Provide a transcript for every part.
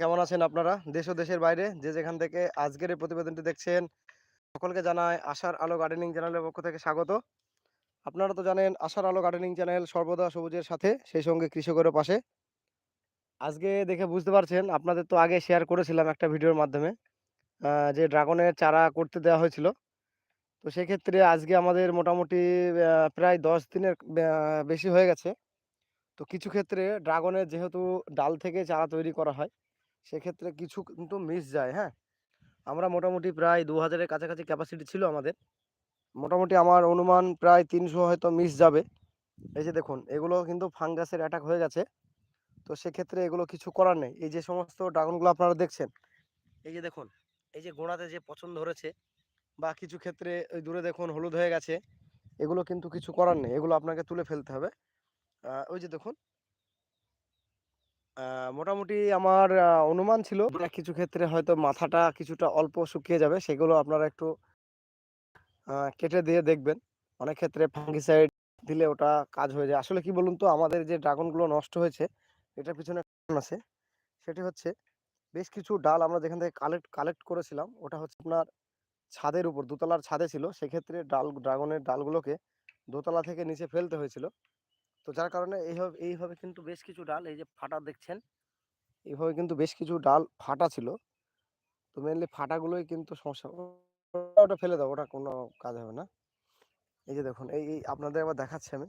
কেমন আছেন আপনারা? দেশ ও দেশের বাইরে যে যেখান থেকে আজকের এই প্রতিবেদনটি দেখছেন, সকলকে জানায় আশার আলো গার্ডেনিং চ্যানেলের পক্ষ থেকে স্বাগত। আপনারা তো জানেন আশার আলো গার্ডেনিং চ্যানেল সর্বদা সবুজের সাথে, সেই সঙ্গে কৃষকেরও পাশে। আজকে দেখে বুঝতে পারছেন, আপনাদের তো আগে শেয়ার করেছিলাম একটা ভিডিওর মাধ্যমে যে ড্রাগনের চারা করতে দেওয়া হয়েছিল। তো সেক্ষেত্রে আজকে আমাদের মোটামুটি প্রায় দশ দিনের বেশি হয়ে গেছে। তো কিছু ক্ষেত্রে ড্রাগনের যেহেতু ডাল থেকে চারা তৈরি করা হয় সেক্ষেত্রে কিছু কিন্তু মিস যায় হ্যাঁ? আমরা মোটামুটি প্রায় দু হাজারের কাছাকাছি ক্যাপাসিটি ছিল আমাদের। মোটামুটি আমার অনুমান প্রায় তিনশো হয়তো মিস যাবে। এই যে দেখুন, এগুলো কিন্তু ফাঙ্গাসের অ্যাটাক হয়ে গেছে। তো সেক্ষেত্রে এগুলো কিছু করার নেই। এই যে সমস্ত ড্রাগনগুলো আপনারা দেখছেন, এই যে দেখুন, এই যে গোড়াতে যে পছন্দ ধরেছে বা কিছু ক্ষেত্রে ওই দূরে দেখুন হলুদ হয়ে গেছে, এগুলো কিন্তু কিছু করার নেই। এগুলো আপনাকে তুলে ফেলতে হবে। ওই যে দেখুন মোটামুটি আমার অনুমান ছিল কিছু ক্ষেত্রে হয়তো মাথাটা কিছুটা অল্প শুকিয়ে যাবে, সেগুলো আপনারা একটু কেটে দিয়ে দেখবেন। অনেক ক্ষেত্রে ফাঙ্গিসাইড দিলে ওটা কাজ হয়ে যায়। আসলে কি বলুন তো, আমাদের যে ড্রাগনগুলো নষ্ট হয়েছে, এটার পিছনে কারণ আছে। সেটি হচ্ছে বেশ কিছু ডাল আমরা যেখান থেকে কালেক্ট কালেক্ট করেছিলাম, ওটা হচ্ছে আপনার ছাদের উপর, দোতলার ছাদে ছিল। সেক্ষেত্রে ডাল, ড্রাগনের ডালগুলোকে দোতলা থেকে নিচে ফেলতে হয়েছিল। তো যার কারণে এইভাবে এইভাবে কিন্তু বেশ কিছু ডাল এই যে ফাটা দেখছেন, এইভাবে কিন্তু বেশ কিছু ডাল ফাটা ছিল। তো মেনলি ফাটাগুলোই কিন্তু সমস্যা ওটা ফেলে দাও ওটা কোনো কাজ হবে না। এই যে দেখুন, এই আপনাদের আবার দেখাচ্ছি আমি।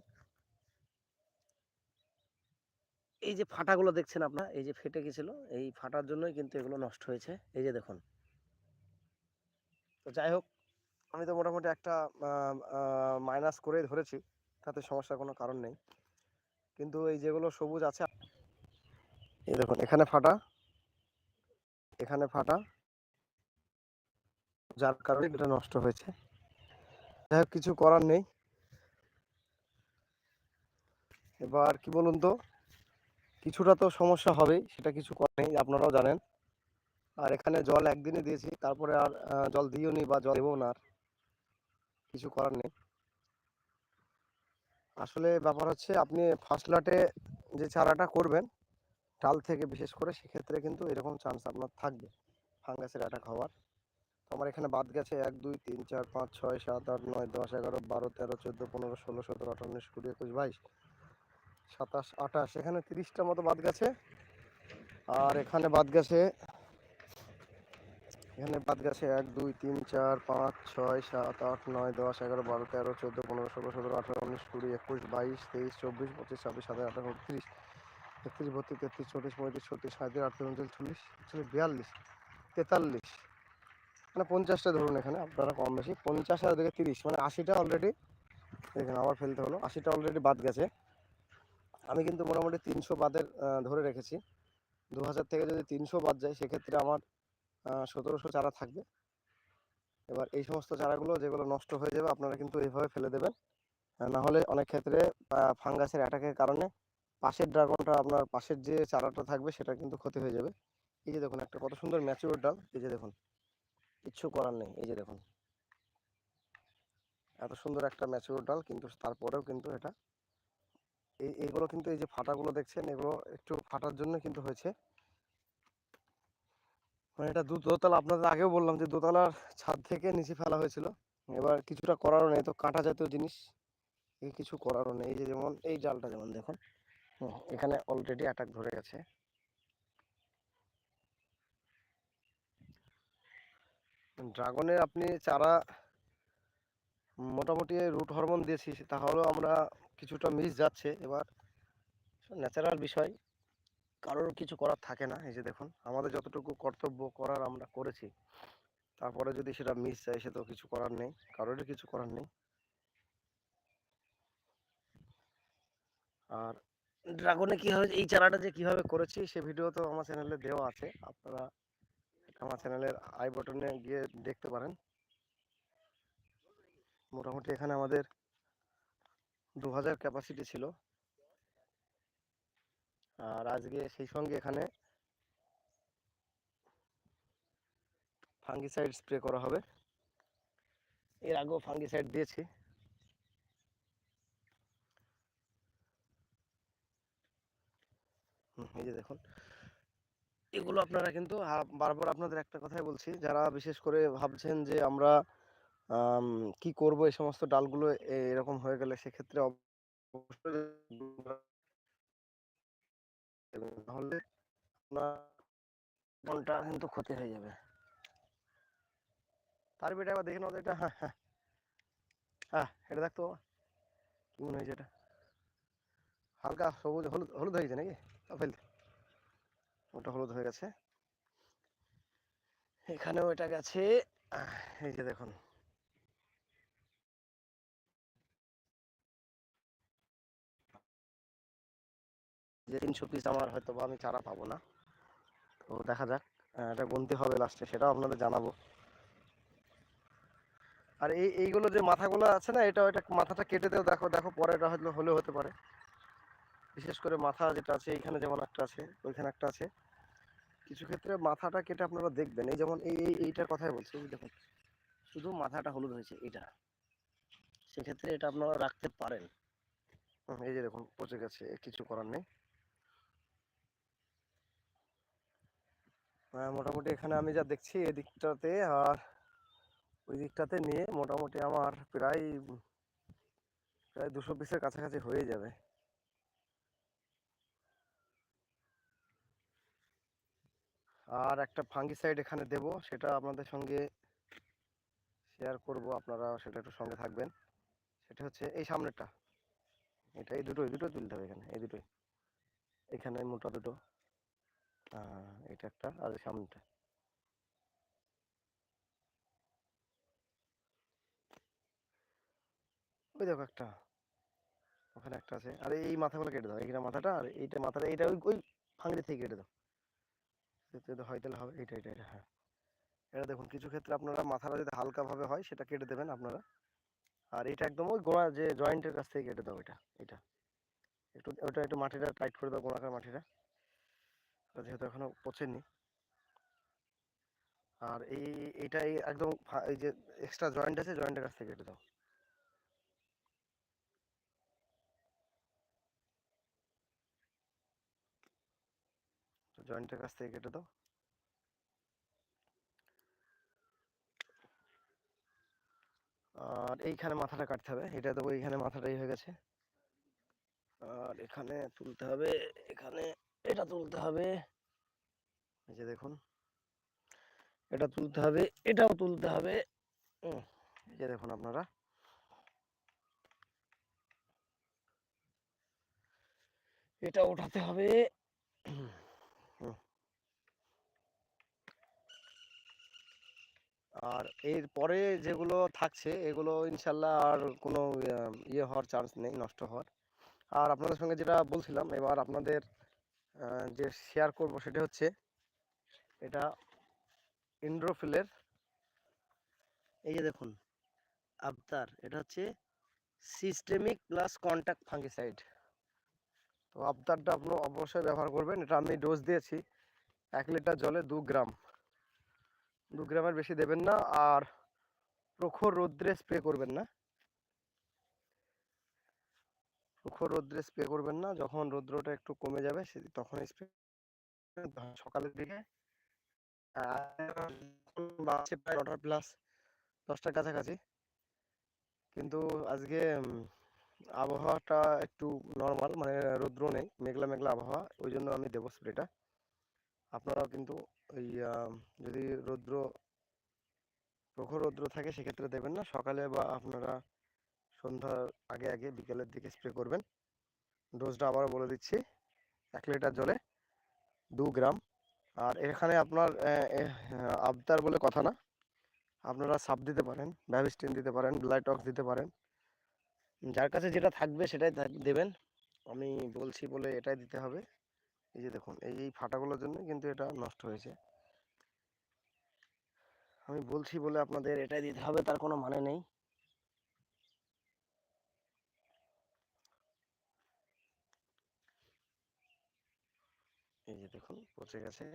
এই যে ফাটাগুলো দেখছেন আপনার, এই যে ফেটে গেছিল, এই ফাটার জন্যই কিন্তু এগুলো নষ্ট হয়েছে। এই যে দেখুন। তো যাই হোক, আমি তো মোটামুটি একটা মাইনাস করে ধরেছি, তাতে সমস্যার কোনো কারণ নেই। কিন্তু এই যেগুলো সবুজ আছে, এই দেখুন, এখানে ফাটা এখানে ফাটা। যার কারণে এটা নষ্ট হয়েছে। যাই কিছু করার নেই। এবার কি বলুন তো, কিছুটা তো সমস্যা হবেই, সেটা কিছু করার নেই, আপনারাও জানেন। আর এখানে জল একদিনে দিয়েছি, তারপরে আর জল দিও নি বা জল দেবো না আর। কিছু করার নেই। আসলে ব্যাপার হচ্ছে আপনি ফার্স্ট যে চারাটা করবেন, ডাল থেকে বিশেষ করে সেক্ষেত্রে কিন্তু এরকম চান্স আপনার থাকবে। ফাঙ্গাসের অ্যাটাক হওয়ার। তো আমার এখানে বাদ গেছে এক, দুই, তিন, চার, পাঁচ, ছয়, সাত, আট, নয়, দশ, এগারো, বারো, তেরো, চোদ্দ, পনেরো, ষোলো, সতেরো, আঠারো, উনিশ, কুড়ি, একুশ, বাইশ, সাতাশ, আঠাশ, এখানে তিরিশটা মতো বাদ গেছে। আর এখানে বাদ গেছে এখানে বাদ গেছে এক, দুই, তিন, চার, পাঁচ, ছয়, সাত, আট, নয়, দশ, এগারো, বারো, তেরো, চোদ্দ, পনেরো, ষোলো, সতেরো, আঠারো, উনিশ, কুড়ি, একুশ, বাইশ, তেইশ, চব্বিশ, পঁচিশ, ছাব্বিশ, সাতাশ আঠারো উনত্রিশ একত্রিশ বত্রিশ, তেত্রিশ চৌত্রিশ পঁয়ত্রিশ, ছত্রিশ সাঁত্রিশ আটত্রিশ উনচল্লিশ চল্লিশ একচল্লিশ বিয়াল্লিশ, তেতাল্লিশ মানে পঞ্চাশটা ধরুন এখানে, আপনারা কম বেশি, পঞ্চাশ হাজার থেকে তিরিশ মানে আশিটা অলরেডি দেখেন আবার ফেলতে হলো, আশিটা অলরেডি বাদ গেছে। আমি কিন্তু মোটামুটি তিনশো বাদের ধরে রেখেছি। দু হাজার থেকে যদি তিনশো বাদ যায়, সেক্ষেত্রে আমার সতেরোশো চারা থাকবে। এবার এই সমস্ত চারাগুলো যেগুলো নষ্ট হয়ে যাবে, আপনারা কিন্তু এইভাবে ফেলে দেবেন। না হলে অনেক ক্ষেত্রে ফাঙ্গাসের অ্যাটাকের কারণে পাশের ড্রাগনটা, আপনার পাশের যে চারাটা থাকবে, সেটা কিন্তু ক্ষতি হয়ে যাবে। এই যে দেখুন, একটা কত সুন্দর ম্যাচিওর ডাল। এই যে দেখুন, কিচ্ছু করার নেই। এই যে দেখুন, এত সুন্দর একটা ম্যাচিওর ডাল, কিন্তু তারপরেও কিন্তু এটা, এই এইগুলো কিন্তু এই যে ফাটাগুলো দেখছেন, এগুলো একটু ফাটার জন্য কিন্তু হয়েছে। মানে এটা দোতলা, আপনাদের আগেও বললাম যে দোতলার ছাদ থেকে নিচে ফেলা হয়েছিল। এবার কিছুটা করারও নেই, তো কাঁটা জাতীয় জিনিস। কিছু করারও নেই, এই যে যেমন, এই জালটা যেমন দেখুন। এখানে অলরেডি অ্যাটাক ধরে গেছে। ড্রাগনের আপনি চারা মোটামুটি রুট হরমোন দিয়েছি, তাহলেও আমরা কিছুটা মিস যাচ্ছে। এবার ন্যাচারাল বিষয় কারোর কিছু করার থাকে না, এই যে দেখুন, আমাদের যতটুকু কর্তব্য করার আমরা করেছি, তারপরে যদি সেটা মিস যায়, সে তো কিছু করার নেই, কারোরই কিছু করার নেই। আর ড্রাগনে কীভাবে, এই চারাটা যে কীভাবে করেছি, সে ভিডিও তো আমার চ্যানেলে দেওয়া আছে, আপনারা আমার চ্যানেলের আই বটনে গিয়ে দেখতে পারেন। মোটামুটি এখানে আমাদের দু হাজার ক্যাপাসিটি ছিল। আর আজকে সেই সঙ্গে এখানে ফাঙ্গিসাইড স্প্রে করা হবে। এর আগেও ফাঙ্গিসাইড দিয়েছি। এই যে দেখুন। এগুলো আপনারা কিন্তু বারবার আপনাদের একটা কথাই বলছি যারা বিশেষ করে ভাবছেন যে আমরা আম, কি করব এই সমস্ত ডালগুলো এরকম হয়ে গেলে সেক্ষেত্রে অবশ্যই আপনার মনটা কিন্তু ক্ষতি হয়ে যাবে। তার বেটা দেখে নাও এটা হ্যাঁ হ্যাঁ হ্যাঁ এটা দেখতো কি মনে হয়েছে এটা? হালকা সবুজ, হলুদ হলুদ হয়ে গেছে নাকি? ফেল, ওটা হলুদ হয়ে গেছে। এখানেও এটা গেছে, এই যে দেখুন। যে তিনশো পিস আমার হয়তো বা আমি চারা পাবো না। তো দেখা যাক এটা গুনতে হবে লাস্টে সেটাও আপনাদের জানাব। আর এই, এইগুলো যে মাথাগুলো আছে না এটা এটা মাথাটা কেটে দেও, দেখো দেখো, পরে এটা হয়তো হলেও হতে পারে। বিশেষ করে মাথা যেটা আছে এইখানে যেমন একটা আছে, ওইখানে একটা আছে। কিছু ক্ষেত্রে মাথাটা কেটে আপনারা দেখবেন, এই যেমন এই, এই- এইটার কথাই বলছি দেখুন, শুধু মাথাটা হলুদ হয়েছে, এটা। সেক্ষেত্রে এটা আপনারা রাখতে পারেন। এই যে দেখুন, পচে গেছে, কিছু করার নেই। মোটামুটি এখানে আমি যা দেখছি, এদিকটাতে আর ওই দিকটাতে নিয়ে মোটামুটি আমার প্রায় প্রায় দুশো পিসের কাছাকাছি হয়ে যাবে। আর একটা ফাঙ্গিসাইড এখানে দেব, সেটা আপনাদের সঙ্গে শেয়ার করব, আপনারা সেটা একটু সঙ্গে থাকবেন। সেটা হচ্ছে এই সামনেরটা। এটা এই দুটো এই দুটো তুলতে হবে এখানে, এই দুটোই। এখানে মোটা দুটো। এটা একটা আর সামনেটা। ওই দেখো একটা। ওখানে একটা আছে। আর এই মাথাগুলো কেটে দাও। এইখানে মাথাটা আর এইটা মাথাটা, এইটা ওই ওই ফাংড়ি থেকে কেটে দাও। হয় তাহলে হবে, এইটা এটা এটা হ্যাঁ। এটা দেখুন, কিছু ক্ষেত্রে আপনারা মাথাটা যদি হালকাভাবে হয়, সেটা কেটে দেবেন আপনারা। আর এটা একদম ওই গোড়া যে জয়েন্টের কাছ থেকে কেটে দাও এটা এটা একটু, ওটা একটু মাটিটা টাইট করে দাও, গোড়াকার মাটিটা। যেহেতু এখনও পচেনি। আর এই এইটা এই একদম এই যে এক্সট্রা জয়েন্ট আছে জয়েন্টের কাছ থেকে কেটে দাও। জয়েন্টের কাছ থেকে কেটে দাও। আর এইখানে মাথাটা কাটতে হবে। এটা তো এইখানে মাথাটাই হয়ে গেছে। আর এখানে তুলতে হবে, এখানে এটা তুলতে হবে। এই যে দেখুন। এটা তুলতে হবে এটাও তুলতে হবে। এই যে দেখুন আপনারা। এটা ওঠাতে হবে। আর এর পরে যেগুলো থাকছে এগুলো ইনশাল্লাহ আর কোনো ইয়ে হওয়ার চান্স নেই নষ্ট হওয়ার। আর আপনাদের সঙ্গে যেটা বলছিলাম এবার আপনাদের যে শেয়ার করব সেটা হচ্ছে এটা ইন্ড্রোফিলের এই যে দেখুন, আবতার, এটা হচ্ছে সিস্টেমিক প্লাস কন্ট্যাক্ট ফাঙ্গিসাইড তো আবতারটা আপনি অবশ্যই ব্যবহার করবেন। এটা আমি ডোজ দিয়েছি, এক লিটার জলে দু গ্রাম। দু গ্রামের বেশি দেবেন না, আর প্রখর রৌদ্রে স্প্রে করবেন না। প্রখর রৌদ্রে স্প্রে করবেন না। যখন রৌদ্রটা একটু কমে যাবে তখন স্প্রে সকালের দিকে প্রায় নটার প্লাস দশটার কাছাকাছি। কিন্তু আজকে আবহাওয়াটা একটু নর্মাল মানে রৌদ্র নেই, মেঘলা মেঘলা আবহাওয়া, ওই জন্য আমি দেবো স্প্রেটা। আপনারাও কিন্তু ওই যদি রৌদ্র, প্রখর রৌদ্র থাকে, সেক্ষেত্রে দেবেন না। সকালে বা আপনারা সন্ধ্যার আগে আগে বিকেলের দিকে স্প্রে করবেন। ডোজটা আবারও বলে দিচ্ছি, এক লিটার জলে দু গ্রাম। আর এখানে আপনার আবদার বলে কথা না। আপনারা সাপ দিতে পারেন ভ্যাভিস্টিন দিতে পারেন ব্লাইটক্স দিতে পারেন। যার কাছে যেটা থাকবে সেটাই দেবেন। আমি বলছি বলে এটাই দিতে হবে। এই যে দেখুন, এই এই ফাটাগুলোর জন্য কিন্তু এটা নষ্ট হয়েছে। আমি বলছি বলে আপনাদের এটাই দিতে হবে, তার কোনো মানে নেই এই যে দেখুন পচে গেছে।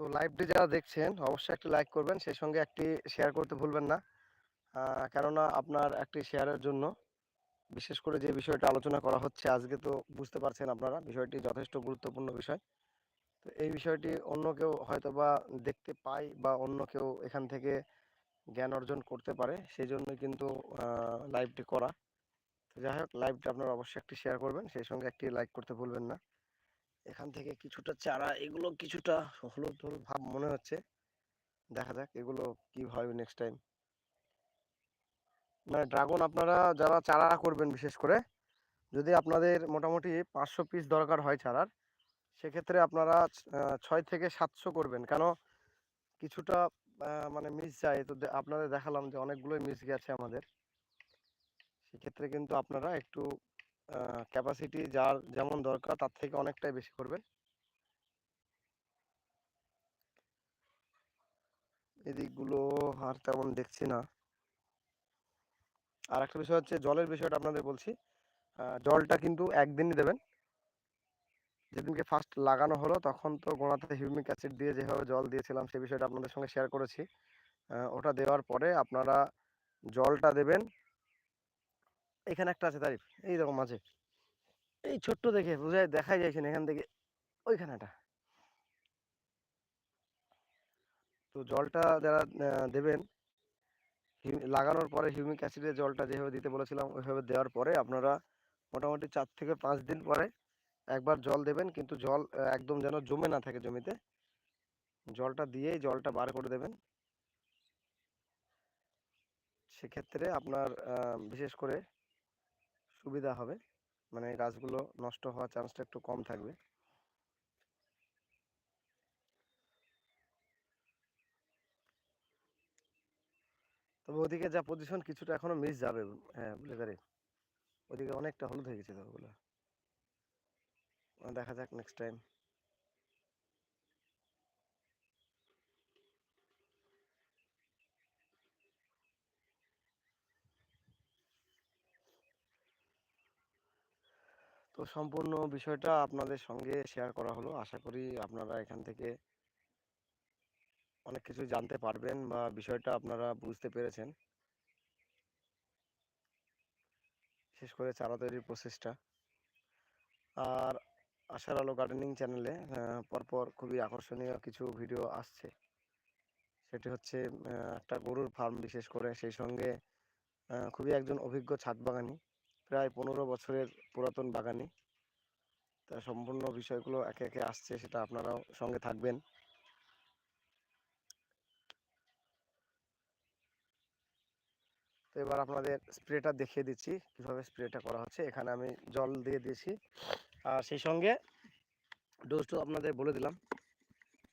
তো লাইভটি যারা দেখছেন, অবশ্যই একটি লাইক করবেন, সেই সঙ্গে একটি শেয়ার করতে ভুলবেন না। কেননা আপনার একটি শেয়ারের জন্য বিশেষ করে যে বিষয়টা আলোচনা করা হচ্ছে, আজকে তো বুঝতে পারছেন আপনারা, বিষয়টি যথেষ্ট গুরুত্বপূর্ণ বিষয়। তো এই বিষয়টি অন্য কেউ হয়তো বা দেখতে পায় বা অন্য কেউ এখান থেকে জ্ঞান অর্জন করতে পারে, সেই জন্য কিন্তু লাইভটি করা। যাই হোক লাইভটা আপনারা অবশ্যই একটি শেয়ার করবেন। সেই সঙ্গে একটি লাইক করতে ভুলবেন না। এখান থেকে কিছুটা চারা, এগুলো কিছুটা হলুদ হলুদ ভাব মনে হচ্ছে। দেখা যাক এগুলো কি হবে নেক্সট টাইম মানে ড্রাগন আপনারা যারা চারা করবেন বিশেষ করে, যদি আপনাদের মোটামুটি পাঁচশো পিস দরকার হয় চারার, সেক্ষেত্রে আপনারা ছয় থেকে সাতশো করবেন। কেন? কিছুটা মানে মিস যায়। তো আপনাদের দেখালাম যে অনেকগুলোই মিস গেছে আমাদের। সেক্ষেত্রে কিন্তু আপনারা একটু ক্যাপাসিটি যার যেমন দরকার তার থেকে অনেকটাই বেশি করবেন। এদিকগুলো আর তেমন দেখছি না। আর একটা বিষয় হচ্ছে জলের বিষয়টা আপনাদের বলছি। জলটা কিন্তু একদিনই দেবেন। যেদিনকে ফার্স্ট লাগানো হলো তখন তো গোড়াতে হিউমিক অ্যাসিড দিয়ে যেভাবে জল দিয়েছিলাম সেই বিষয়টা আপনাদের সঙ্গে শেয়ার করেছি। ওটা দেওয়ার পরে আপনারা জলটা দেবেন এখানে একটা আছে, তারিফ। এই রকম মাঝে। এই ছোট্ট দেখে বোঝায় দেখাই যাচ্ছে না, এখান থেকে। ওইখানেটা তো জলটা যারা দেবেন লাগানোর পরে হিউমিক অ্যাসিডের জলটা যেভাবে দিতে বলেছিলাম, ওইভাবে দেওয়ার পরে আপনারা মোটামুটি চার থেকে পাঁচ দিন পরে একবার জল দেবেন, কিন্তু জল একদম যেন জমে না থাকে জমিতে, জলটা দিয়েই জলটা বার করে দেবেন। সেক্ষেত্রে আপনার বিশেষ করে সুবিধা হবে। মানে গাছগুলো নষ্ট হওয়ার চান্সটা একটু কম থাকবে। তবে ওদিকে যা পজিশন কিছুটা এখনও মিস যাবে হ্যাঁ ব্লেজারে ওদিকে অনেকটা হলুদ হয়ে গেছে তো ওগুলো। দেখা যাক নেক্সট টাইম তো সম্পূর্ণ বিষয়টা আপনাদের সঙ্গে শেয়ার করা হলো। আশা করি আপনারা এখান থেকে অনেক কিছু জানতে পারবেন বা বিষয়টা আপনারা বুঝতে পেরেছেন। বিশেষ করে চারা তৈরির প্রসেসটা আর আশার আলো গার্ডেনিং চ্যানেলে পরপর খুবই আকর্ষণীয় কিছু ভিডিও আসছে। সেটি হচ্ছে একটা গরুর ফার্ম বিশেষ করে। সেই সঙ্গে খুবই একজন অভিজ্ঞ ছাদ বাগানি। প্রায় পনেরো বছরের পুরাতন বাগানে। তা সম্পূর্ণ বিষয়গুলো একে একে আসছে, সেটা আপনারাও সঙ্গে থাকবেন। তো এবার আপনাদের স্প্রেটা দেখিয়ে দিচ্ছি, কীভাবে স্প্রেটা করা হচ্ছে। এখানে আমি জল দিয়ে দিয়েছি। আর সেই সঙ্গে ডোজটা আপনাদের বলে দিলাম।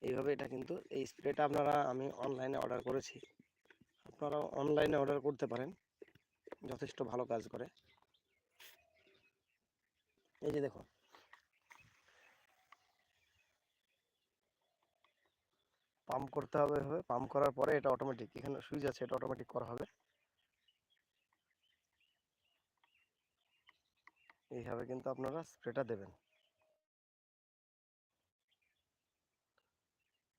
এইভাবে এটা কিন্তু এই স্প্রেটা আপনারা, আমি অনলাইনে অর্ডার করেছি। আপনারা অনলাইনে অর্ডার করতে পারেন। যথেষ্ট ভালো কাজ করে। এই যে দেখুন পাম্প করতে হবে এভাবে। পাম্প করার পরে এটা অটোমেটিক এখানে সুইচ আছে, এটা অটোমেটিক করা হবে। এইভাবে কিন্তু আপনারা স্প্রেটা দেবেন।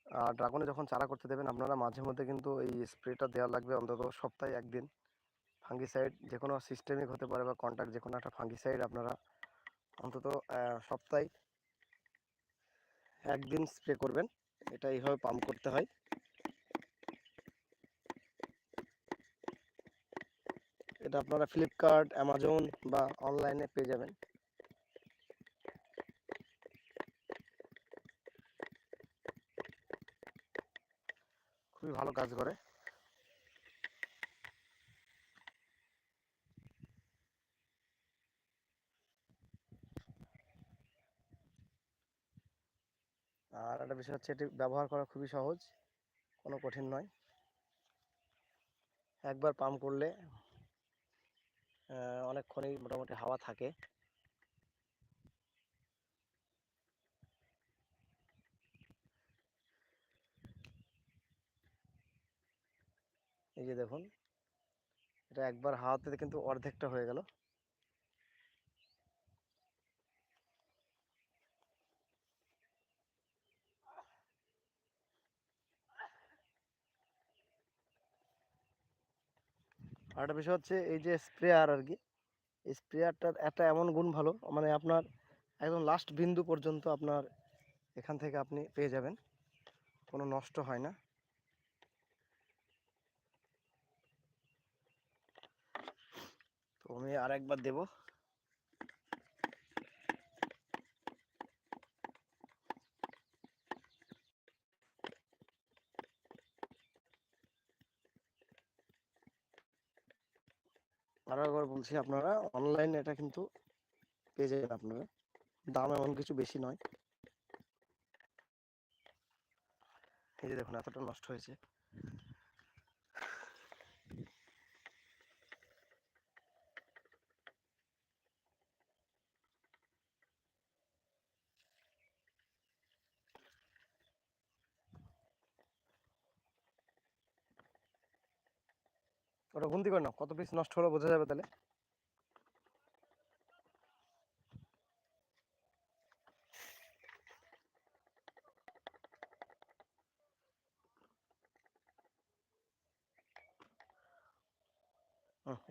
আর ড্রাগনে যখন চারা করতে দেবেন, আপনারা মাঝে মধ্যে কিন্তু এই স্প্রেটা দেওয়া লাগবে অন্তত সপ্তাহে একদিন। ফাঙ্গিসাইড যে কোনো সিস্টেমিক হতে পারে বা কন্ট্যাক্ট যে কোনো একটা ফাঙ্গিসাইড আপনারা অন্তত সপ্তাহে একদিন স্প্রে করবেন। এটা এইভাবে পাম্প করতে হয়। এটা আপনারা ফ্লিপকার্ট, অ্যামাজন বা অনলাইনে পেয়ে যাবেন। খুবই ভালো কাজ করে আর একটা বিষয় হচ্ছে এটি ব্যবহার করা খুবই সহজ, কোনো কঠিন নয়। একবার পাম্প করলে অনেকক্ষণই মোটামুটি হাওয়া থাকে। এই যে দেখুন, এটা একবার হাওয়াতে কিন্তু অর্ধেকটা হয়ে গেল। আরেকটা বিষয় হচ্ছে এই যে স্প্রেয়ার আর কি স্প্রেয়ারটার একটা এমন গুণ ভালো মানে আপনার একদম লাস্ট বিন্দু পর্যন্ত আপনার এখান থেকে আপনি পেয়ে যাবেন। কোনো নষ্ট হয় না। তো আমি আরেকবার দেবো আরও একবার বলছি আপনারা অনলাইনে এটা কিন্তু পেয়ে যাবেন আপনারা। দাম এমন কিছু বেশি নয়। এই যে দেখুন, এতটা নষ্ট হয়েছে। ওটা গুনতি করে না কত পিস নষ্ট হলো বোঝা যাবে তাহলে।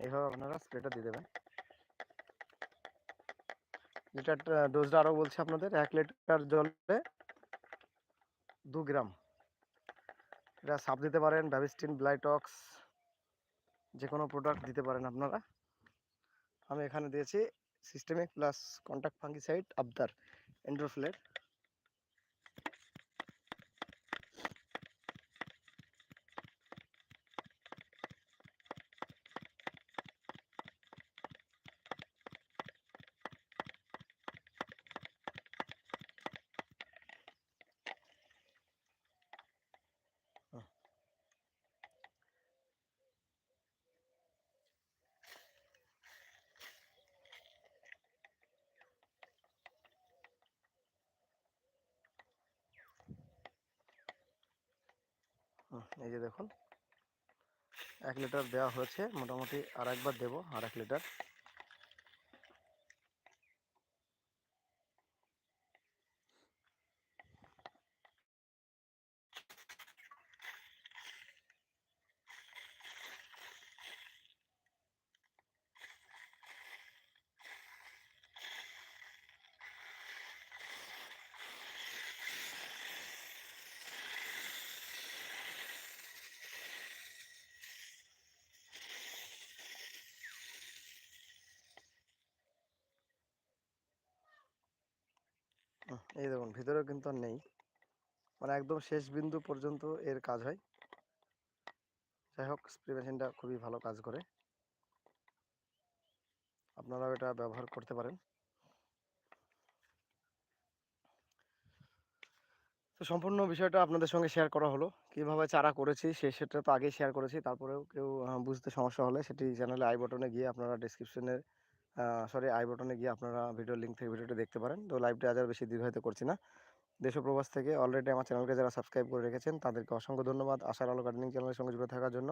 এইভাবে আপনারা স্প্রেটা দিয়ে দেবেন। লিটার ডোজটা আরও বলছি আপনাদের, এক লিটার জলে দু গ্রাম। এটা সাপ দিতে পারেন ভ্যাবিস্টিন ব্লাইটক্স যে কোনো প্রোডাক্ট দিতে পারেন আপনারা। আমি এখানে দিয়েছি সিস্টেমিক প্লাস কন্ট্যাক্ট ফাঙ্গিসাইড আবদার এন্ড্রোফ্লের এই যে দেখুন। এক লিটার দেওয়া হয়েছে। মোটামুটি আর একবার দেবো আর এক লিটার। এই দেখুন, ভিতরেও কিন্তু আর নেই। মানে একদম শেষ বিন্দু পর্যন্ত এর কাজ হয়। যাই হোক স্প্রে মেশিনটা খুবই ভালো কাজ করে। আপনারাও এটা ব্যবহার করতে পারেন। তো সম্পূর্ণ বিষয়টা আপনাদের সঙ্গে শেয়ার করা হলো। কীভাবে চারা করেছি, সে সেটা তো আগেই শেয়ার করেছি। তারপরেও কেউ বুঝতে সমস্যা হলে সেটি চ্যানেলে আই বটনে গিয়ে আপনারা ডিসক্রিপশনের সরি আই বটনে গিয়ে আপনারা ভিডিও লিঙ্ক থেকে ভিডিওটি দেখতে পারেন। তো লাইভটা আজ আর বেশি দীর্ঘায়িত করছি না। দেশ ও প্রবাস থেকে অলরেডি আমার চ্যানেলকে যারা সাবস্ক্রাইব করে রেখেছেন, তাদেরকে অসংখ্য ধন্যবাদ। আশার আলো গার্ডেনিং চ্যানেলের সঙ্গে জুড়ে থাকার জন্য।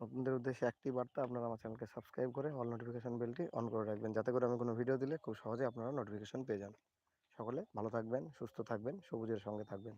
আপনাদের উদ্দেশ্যে একটি বার্তা, আপনারা আমার চ্যানেলকে সাবস্ক্রাইব করে অল নোটিফিকেশন বেলটি অন করে রাখবেন। যাতে করে আমি কোনো ভিডিও দিলে খুব সহজে আপনারা নোটিফিকেশন পেয়ে যান। সকলে ভালো থাকবেন, সুস্থ থাকবেন, সবুজের সঙ্গে থাকবেন।